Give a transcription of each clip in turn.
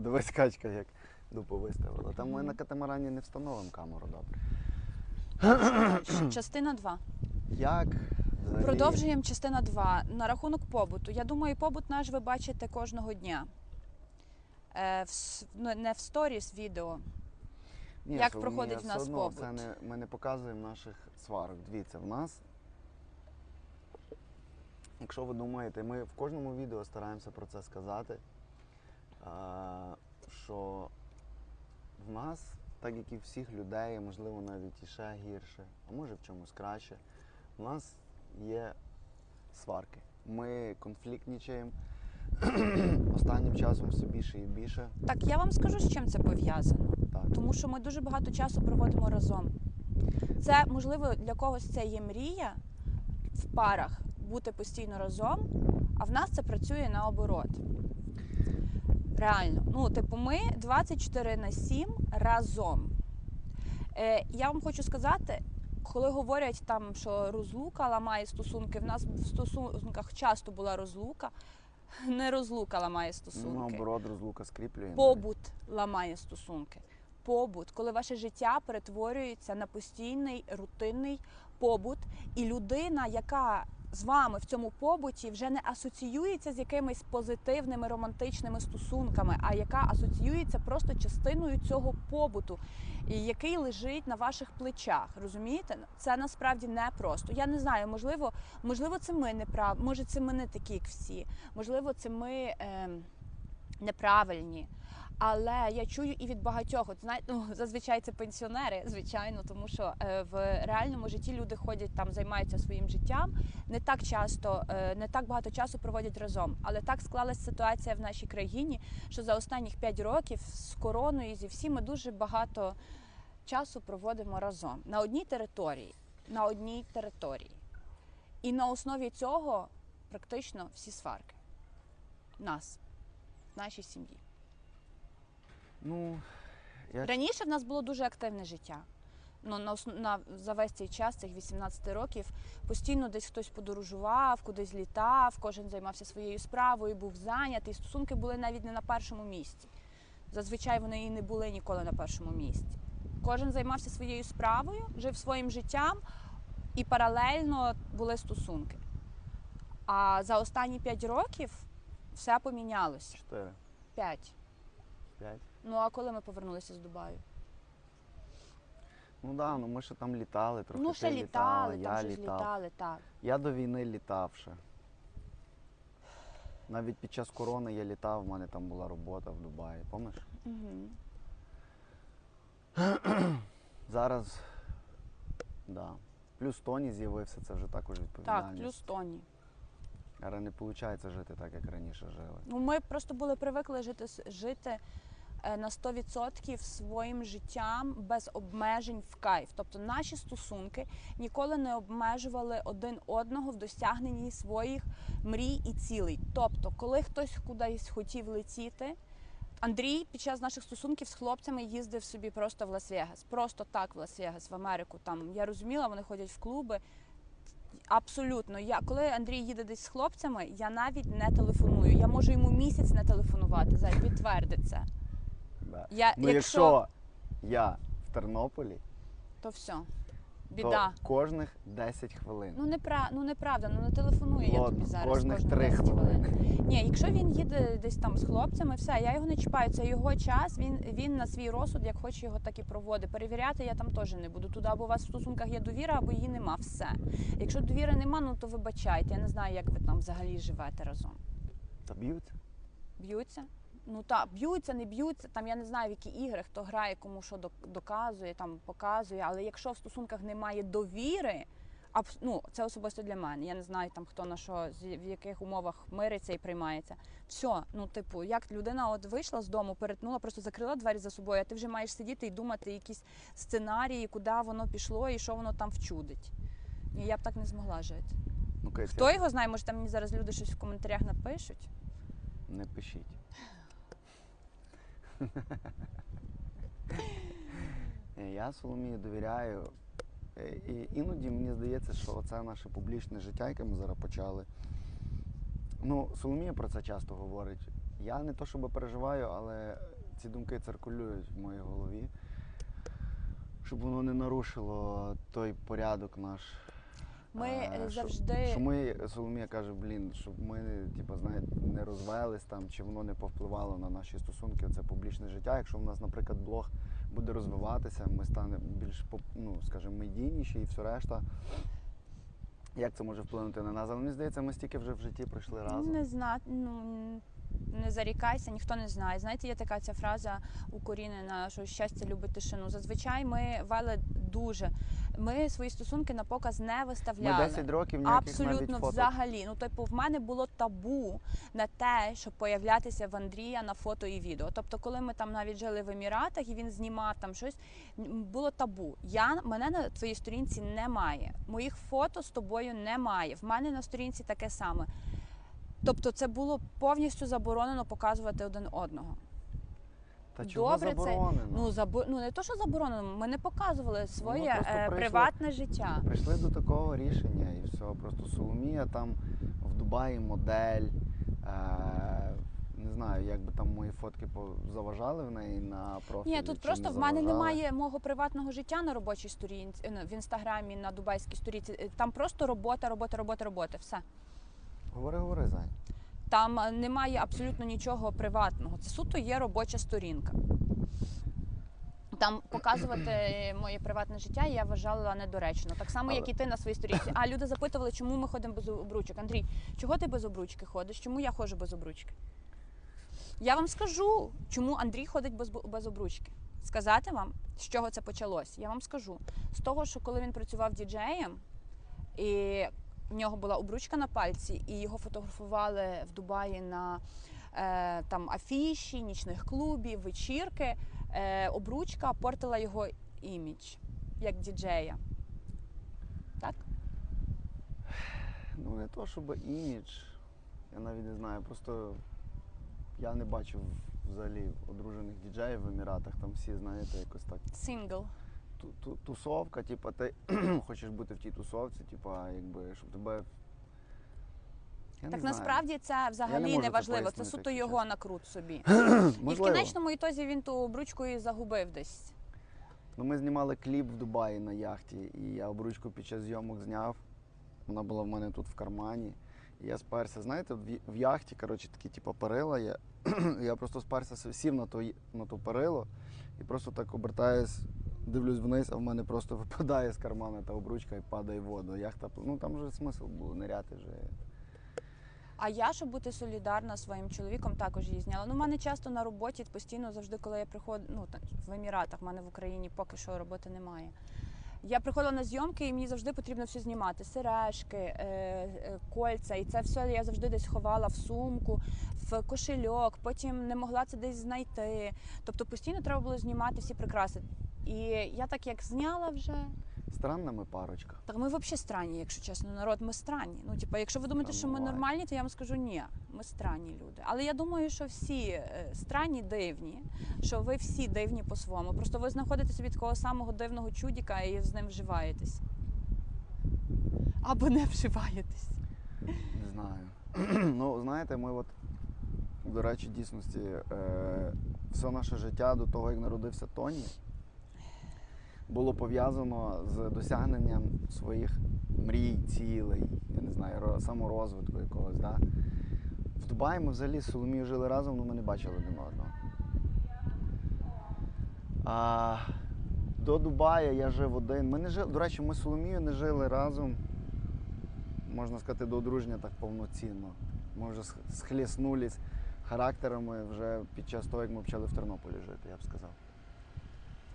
Дивись, качка, як дупу виставила. Там ми на катамарані не встановимо камеру, добре. Частина 2. Як взагалі- Продовжуємо частина 2. На рахунок побуту. Я думаю, побут наш ви бачите кожного дня. Е, в, с- ну, не в сторіс відео. Ні, Як Соломія, проходить в все нас одно побут? Це не, ми не показуємо наших сварок. Дивіться, в нас. Якщо ви думаєте, ми в кожному відео стараємося про це сказати, а, що в нас, так як і всіх людей, можливо навіть і ще гірше, а може в чомусь краще, в нас є сварки. Ми конфліктнічаємо. Останнім часом все більше і більше. Так, я вам скажу, з чим це пов'язано. Тому що ми дуже багато часу проводимо разом. Це, можливо, для когось це є мрія в парах бути постійно разом, а в нас це працює наоборот. Реально. Ну, типу, ми 24 на 7 разом. Е, я вам хочу сказати, коли говорять там, що розлука ламає стосунки, в нас в стосунках часто була розлука, не розлука ламає стосунки. Наоборот, розлука скріплює. Побут ламає стосунки. Побут, коли ваше життя перетворюється на постійний рутинний побут, і людина, яка з вами в цьому побуті вже не асоціюється з якимись позитивними романтичними стосунками, а яка асоціюється просто частиною цього побуту, який лежить на ваших плечах. Розумієте? Це насправді непросто. Я не знаю, можливо, можливо, це ми не прав, може, це ми не такі, як всі. Можливо, це ми. ем, неправильні. Але я чую і від багатьох, от знаєте, ну, зазвичай це пенсіонери, звичайно, тому що е, в реальному житті люди ходять там, займаються своїм життям, не так часто, е, не так багато часу проводять разом. Але так склалась ситуація в нашій країні, що за останніх 5 років з короною зі всім ми дуже багато часу проводимо разом на одній території, на одній території. І на основі цього практично всі сварки нас, в нашій сім'ї. Ну, я Раніше в нас було дуже активне життя. Ну, на, на, за весь цей час, цих 18 років, постійно десь хтось подорожував, кудись літав, кожен займався своєю справою, був зайнятий. Стосунки були навіть не на першому місці. Зазвичай вони і не були ніколи на першому місці. Кожен займався своєю справою, жив своїм життям і паралельно були стосунки. А за останні 5 років все помінялося. 4, 5. 5. Ну а коли ми повернулися з Дубаю? Ну да, ну ми ще там літали, трохи. ну, ти ще літала, літали, я там щось літав. літали, так. Я до війни літав ще. Навіть під час корони я літав, в мене там була робота в Дубаї, пам'ятаєш? Угу. Зараз, да. Плюс Тоні з'явився, це вже також Так, відповідальність. плюс Тоні. Але не виходить жити так, як раніше жили. Ну, ми просто були привикли жити, с- жити на 100% своїм життям без обмежень в кайф. Тобто наші стосунки ніколи не обмежували один одного в досягненні своїх мрій і цілей. Тобто, коли хтось кудись хотів летіти. Андрій під час наших стосунків з хлопцями їздив собі просто в Лас-Вегас. Просто так в Лас-Вегас, в Америку. Там я розуміла, вони ходять в клуби. Абсолютно. Я коли Андрій їде десь з хлопцями, я навіть не телефоную. Я можу йому місяць не телефонувати. Зай підтверди Да. Я, Ну якщо, якщо я в Тернополі, то все. Біда. то кожних 10 хвилин. Ну непра... ну неправда, ну не телефоную я Ладно, тобі зараз. кожних три 10 хвилин. хвилини. Ні, якщо він їде десь там з хлопцями, все, я його не чіпаю. Це його час. Він він на свій розсуд, як хоче його так і проводить. Перевіряти я там теж не буду. Туди або у вас в стосунках є довіра, або її нема. Все. Якщо довіри нема, ну то вибачайте. Я не знаю, як ви там взагалі живете разом. Та б'ються. Б'ються? Ну так, б'ються, не б'ються. Там я не знаю, в які ігри, хто грає, кому що доказує, там показує. Але якщо в стосунках немає довіри, ну, це особисто для мене. Я не знаю там хто на що, в яких умовах мириться і приймається. Все, ну типу, як людина от вийшла з дому, перетнула, просто закрила двері за собою, а ти вже маєш сидіти і думати якісь сценарії, куди воно пішло і що воно там вчудить. Ні, я б так не змогла жити. Ну, Хто його знає, може там мені зараз люди щось в коментарях напишуть. Не пишіть. Е, Я Соломії довіряю. Е, І іноді мені здається, що це наше публічне життя, яке ми зараз почали. Ну, Соломія про це часто говорить. Я не то щоб переживаю, але ці думки циркулюють в моїй голові, щоб воно не нарушило той порядок наш. Ми Е, е, що- Що ми, Соломія каже, блін, щоб ми типу, знаєте, не розвелись там, чи воно не повпливало на наші стосунки, це публічне життя. Якщо в нас, наприклад, блог буде розвиватися, ми станемо більш ну, скажімо, медійніші і все решта. Як це може вплинути на нас? Але мені здається, ми стільки вже в житті пройшли разом. не знати, ну не зарікайся, ніхто не знає. Знаєте, є така ця фраза укорінена, що щастя любить тишину. Зазвичай ми вели дуже. Ми свої стосунки на показ не Ми виставляли. 10 років ніяких Абсолютно навіть взагалі. Ну, типу, в мене було табу на те, щоб появлятися в Андрія на фото і відео. Тобто, коли ми там навіть жили в Еміратах і він знімав там щось, було табу. Я мене на твоїй сторінці немає. Моїх фото з тобою немає. В мене на сторінці таке саме. Тобто, це було повністю заборонено показувати один одного. Та чого Добре, це- заборонено? Ну забо... ну не то, що заборонено, ми не показували своє Ну, е, приватне життя. Прийшли до такого рішення і все. Просто Соломія там в Дубаї модель. Е- не знаю, як би там мої фотки заважали в неї на профілі. Ні, тут просто не в мене немає мого приватного життя на робочій сторінці е, в інстаграмі, на дубайській сторінці. Е, Там просто робота, робота, робота, робота. Все. Говори, говори, Зай. Там е, немає абсолютно нічого приватного. Це суто є робоча сторінка. Там показувати моє приватне життя я вважала недоречно. Так само, як і ти на своїй сторінці. А люди запитували, чому ми ходимо без обручок. Андрій, чого ти без обручки ходиш? Чому я ходжу без обручки? Я вам скажу, чому Андрій ходить без, без обручки. Сказати вам, з чого це почалось? Я вам скажу. З того, що коли він працював діджеєм, і в нього була обручка на пальці, і його фотографували в Дубаї на е, там афіші, нічних клубів, вечірки. Е, обручка портила його імідж як діджея. Так? Ну не то, щоб імідж. Я навіть не знаю. Просто я не бачив взагалі одружених діджеїв в Еміратах. Там всі, знаєте, якось так. Сингл. Ту- ту- тусовка, типа, ти хочеш бути в тій тусовці, типа, якби, щоб тебе. Я так не насправді це взагалі не важливо. Це суто його чесно. накрут собі. І в кінечному ітозі він ту обручку і загубив десь. Ну, ми знімали кліп в Дубаї на яхті, і я обручку під час зйомок зняв. Вона була в мене тут в кармані. І я сперся, знаєте, в, яхті, коротше, такі, типу, перила є. я просто сперся, сів на то, на то перило і просто так обертаюсь, дивлюсь вниз, а в мене просто випадає з кармана та обручка і падає воду. Яхта, ну там вже смисл було ниряти вже. А я, щоб бути солідарна своїм чоловіком, також її зняла. Ну, в мене часто на роботі постійно завжди, коли я приходжу, ну в Еміратах, в мене в Україні поки що роботи немає. Я приходила на зйомки, і мені завжди потрібно все знімати: сережки, е, е, кольця, і це все я завжди десь ховала в сумку, в кошельок. Потім не могла це десь знайти. Тобто постійно треба було знімати всі прикраси. І я так як зняла вже, Странна ми парочка. так ми взагалі странні, якщо чесно, народ, ми странні. Ну, типу, якщо ви думаєте, що ми буває. нормальні, то я вам скажу ні, ми странні люди. Але я думаю, що всі е, странні дивні, що ви всі дивні по-своєму. Просто ви знаходите собі такого самого дивного чудіка і з ним вживаєтесь. Або не вживаєтесь. Не знаю. ну, знаєте, ми от, до речі, в дійсності, е, все наше життя до того, як народився Тоні, було пов'язано з досягненням своїх мрій, цілей, я не знаю, саморозвитку якогось. Да? В Дубаї ми взагалі з Соломією жили разом, але ми не бачили один одного. А, до Дубая я жив один. Ми не жили, до речі, ми з Соломією не жили разом можна сказати, до одруження так повноцінно. Ми вже сх- схліснулись характерами вже під час того, як ми почали в Тернополі жити, я б сказав.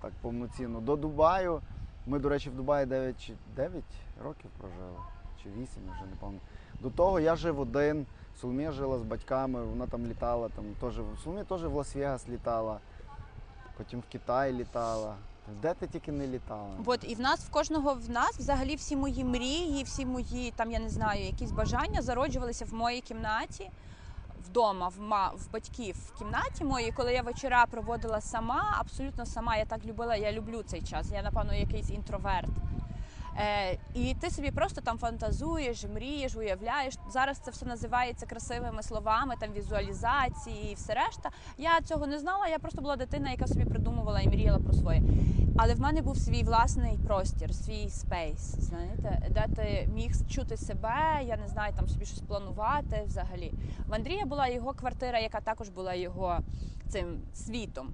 Так повноцінно. До Дубаю. Ми, до речі, в Дубаї 9, чи 9 років прожили, чи 8, вже не пам'ятаю. До того я жив один, Соломія жила з батьками, вона там літала, там теж, Соломія теж в Лас-Вегас літала, потім в Китай літала. Де ти тільки не літала? От і в нас в кожного в нас взагалі всі мої мрії, всі мої там, я не знаю, якісь бажання зароджувалися в моїй кімнаті. Вдома, в, батьків в кімнаті моїй, коли я вечора проводила сама, абсолютно сама. Я так любила, я люблю цей час. Я, напевно, якийсь інтроверт. Е, і ти собі просто там фантазуєш, мрієш, уявляєш. Зараз це все називається красивими словами, там візуалізації і все решта. Я цього не знала. Я просто була дитина, яка собі придумувала і мріяла про своє. Але в мене був свій власний простір, свій спейс, знаєте, де ти міг чути себе, я не знаю, там собі щось планувати взагалі. В Андрія була його квартира, яка також була його цим світом.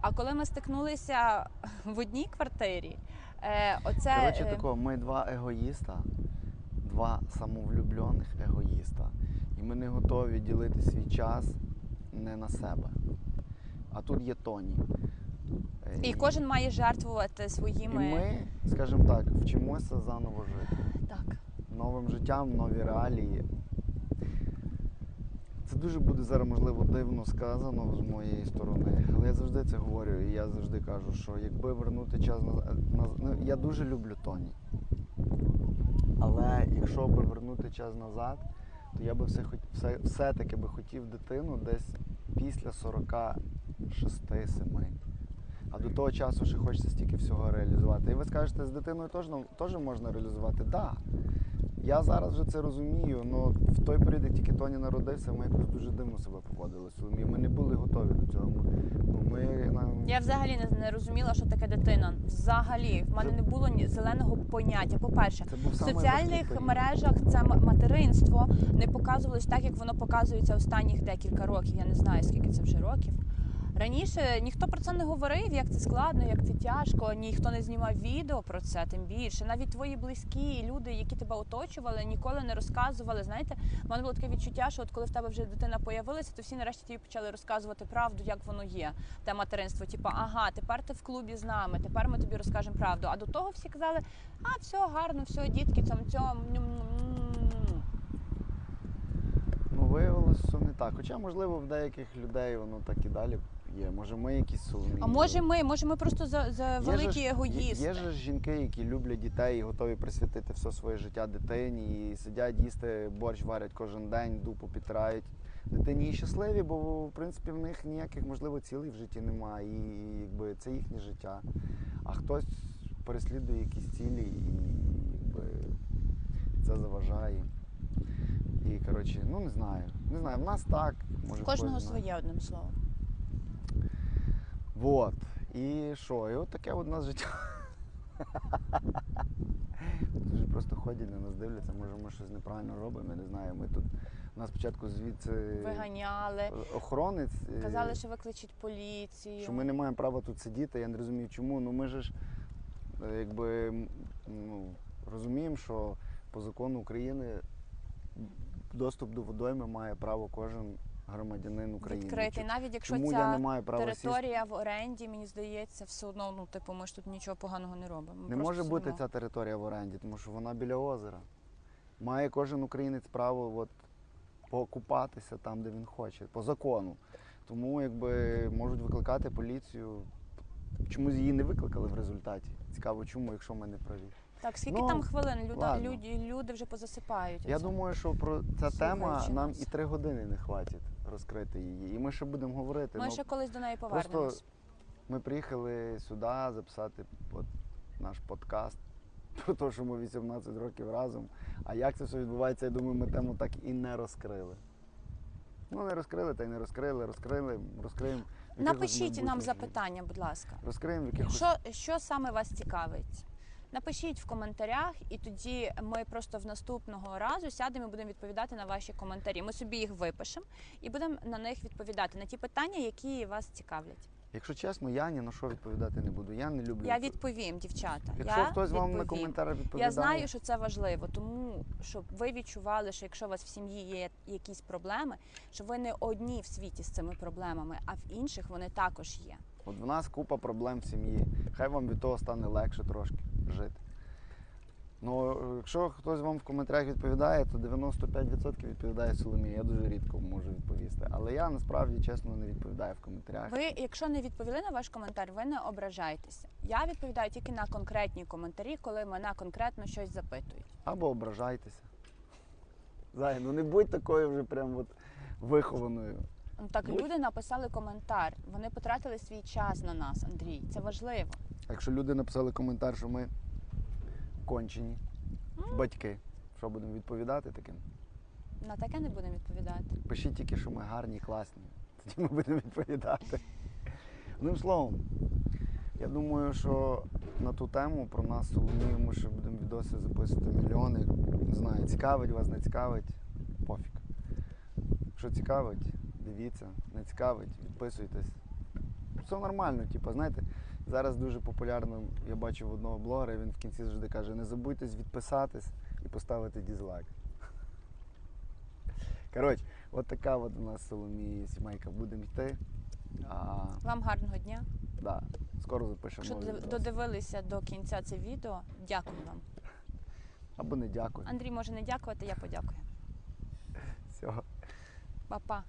А коли ми стикнулися в одній квартирі, е, оце Коротше, е, тако, ми два егоїста, два самовлюблених егоїста. І ми не готові ділити свій час не на себе. А тут є Тоні. Е, і кожен має жертвувати і своїми ми, скажімо так, вчимося заново жити. так. Новим життям, нові реалії. Це дуже буде зараз, можливо, дивно сказано з моєї сторони, але я завжди це говорю, і я завжди кажу, що якби вернути час назад. Ну, я дуже люблю Тоні. Але якщо би вернути час назад, то я би все, хот- все, все-таки би хотів дитину десь після 46-7. А до того часу ще хочеться стільки всього реалізувати. І ви скажете, з дитиною теж, ну, теж можна реалізувати? Так. Да. Я зараз вже це розумію, але в той період, як тільки Тоні народився, ми якось дуже дивно себе поводили. Соломі. Ми не були готові до цього. Ми, ну, нам... Я взагалі не, не розуміла, що таке дитина. Взагалі, в мене Це- не було ні зеленого поняття. По-перше, в соціальних мережах це материнство не показувалось так, як воно показується останніх декілька років. Я не знаю, скільки це вже років. Раніше ніхто про це не говорив, як це складно, як це тяжко. Ніхто не знімав відео про це, тим більше. Навіть твої близькі люди, які тебе оточували, ніколи не розказували. Знаєте, в мене було таке відчуття, що от коли в тебе вже дитина появилася, то всі нарешті тобі почали розказувати правду, як воно є. Те материнство. Типа, ага, тепер ти в клубі з нами, тепер ми тобі розкажемо правду. А до того всі казали, а все гарно, все, дітки, цьом цьом. Ну, виявилося, що не так. Хоча, можливо, в деяких людей воно так і далі є. Може, ми якісь Соломії. А може ми, може ми просто за, за Є великі егоїсти. Є, є ж жінки, які люблять дітей і готові присвятити все своє життя дитині, і сидять їсти, борщ варять кожен день, дупу підтирають дитині і щасливі, бо в принципі в них ніяких можливо цілей в житті немає, і якби це їхнє життя. А хтось переслідує якісь цілі і якби це заважає. І коротше, ну не знаю. Не знаю, в нас так, може кожного своє одним словом. Вот. І що? І от таке от у нас життя. Дуже просто ходять на нас дивляться, може ми щось неправильно робимо, я не знаю. Ми тут у нас спочатку звідси Виганяли, охоронець. е, казали, що викличуть поліцію. що ми не маємо права тут сидіти. Я не розумію, чому. Ну ми же ж е, якби ну, розуміємо, що по закону України доступ до водойми має право кожен громадянин України. відкритий. Навіть якщо Чому ця я не маю права територія в оренді, мені здається, все одно, ну типу, ми ж тут нічого поганого не робимо. Ми Не може бути ця територія в оренді, тому що вона біля озера. Має кожен українець право от, покупатися там, де він хоче, по закону. Тому якби можуть викликати поліцію. Чомусь її не викликали в результаті. Цікаво, чому, якщо ми не праві. Так, скільки Ну, там хвилин? Люда, ладно. люди, люди вже позасипають. Я оце. думаю, що про ця тема Слухаючи нам нас. і три години не хватить розкрити її. І ми ще будемо говорити. Ми ну, ще колись до неї просто. Ми приїхали сюди записати наш подкаст про те, що ми 18 років разом. А як це все відбувається, я думаю, ми тему так і не розкрили. Ну, не розкрили, та й не розкрили, розкрили, розкриємо. Напишіть нам запитання, будь ласка. Розкриємо в якихось. Що, що саме вас цікавить? Напишіть в коментарях, і тоді ми просто в наступного разу сядемо і будемо відповідати на ваші коментарі. Ми собі їх випишемо і будемо на них відповідати на ті питання, які вас цікавлять. Якщо чесно, я ні на що відповідати не буду. Я не люблю. Я відповім, дівчата. Якщо я хтось вам на відповім. коментар відповідає, Я знаю, що це важливо, тому щоб ви відчували, що якщо у вас в сім'ї є якісь проблеми, що ви не одні в світі з цими проблемами, а в інших вони також є. От в нас купа проблем в сім'ї. Хай вам від того стане легше трошки жити. Ну, якщо хтось вам в коментарях відповідає, то 95% відповідає Соломія. Я дуже рідко можу відповісти. Але я насправді чесно не відповідаю в коментарях. Ви, якщо не відповіли на ваш коментар, ви не ображайтеся. Я відповідаю тільки на конкретні коментарі, коли мене конкретно щось запитують. Або ображайтеся. Зай, ну не будь такою вже прям от вихованою. Так Будь. люди написали коментар. Вони потратили свій час на нас, Андрій. Це важливо. Якщо люди написали коментар, що ми кончені, батьки. Що будемо відповідати таким? На таке не будемо відповідати. Пишіть тільки, що ми гарні класні. Тоді ми будемо відповідати. Одним словом, я думаю, що на ту тему про нас ми ще будемо відоси записувати мільйони. Не знаю, цікавить вас, не цікавить, пофіг. Якщо цікавить, дивіться, не цікавить, відписуйтесь. Все нормально, типу, знаєте, зараз дуже популярно, я бачив одного блогера, він в кінці завжди каже, не забудьтесь відписатись і поставити дізлайк. Коротше, от така от у нас Соломія сімейка. Будемо йти. А, Вам гарного дня. да, скоро запишемо. Якщо додивилися до кінця це відео, дякую вам. Або не дякую. Андрій може не дякувати, я подякую. Всього. Па-па.